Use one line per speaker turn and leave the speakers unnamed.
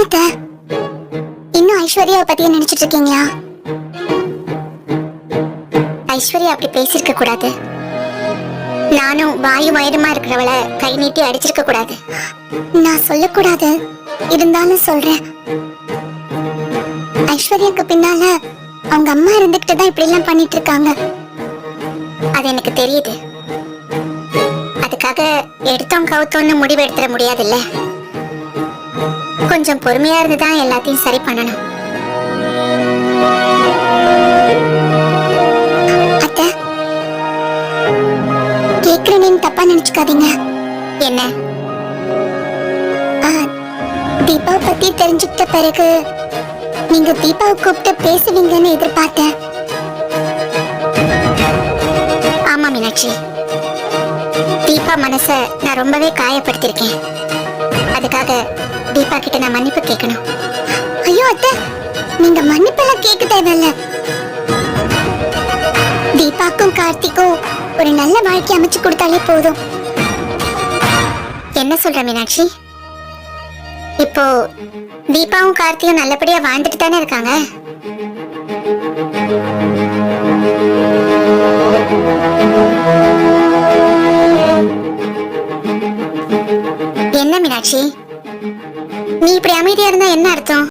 என்னத்த? இன்னும் ஐஸ்வர்யாவை பத்தியே நினைச்சிட்டு இருக்கீங்களா? ஐஸ்வர்யா அப்படி பேசியிருக்க கூடாது. நானும் வாயு வயதுமா இருக்கிறவள கை நீட்டி அடிச்சிருக்க கூடாது. நான் சொல்லக்கூடாது. இருந்தாலும் சொல்றேன். ஐஸ்வர்யாக்கு பின்னால அவங்க அம்மா இருந்துகிட்டு தான் இப்படி எல்லாம் பண்ணிட்டு இருக்காங்க. அது எனக்கு தெரியுது. அதுக்காக எடுத்தோம் கவுத்தோன்னு முடிவு எடுத்துட முடியாதுல்ல? கொஞ்சம் பொறுமையா இருந்து தான் எல்லாத்தையும் சரி பண்ணணும். அத்தை கேக்குறேன்னு தப்பா நினைச்சுக்காதீங்க. என்ன? ஆ, தீபா பத்தி தெரிஞ்சுக்கிட்ட பிறகு நீங்க தீபாவை கூப்பிட்டு பேசுவீங்கன்னு எதிர்பார்த்தேன். ஆமா மீனாட்சி. தீபா மனச நான் ரொம்பவே காயப்படுத்திருக்கேன் அதுக்காக தீபா கிட்ட நான் மன்னிப்பு கேட்கணும். ஐயோ அத்தை நீங்க மன்னிப்பெல்லாம் கேட்க தேவையில்ல. தீபாக்கும் கார்த்திக்கும் ஒரு நல்ல வாழ்க்கை அமைச்சு கொடுத்தாலே போதும். என்ன சொல்ற மீனாட்சி? இப்போ தீபாவும் கார்த்தியும் நல்லபடியா வாழ்ந்துட்டு தானே இருக்காங்க? மீனாட்சி. நீ இப்படி அமைதியா இருந்தா என்ன அர்த்தம்?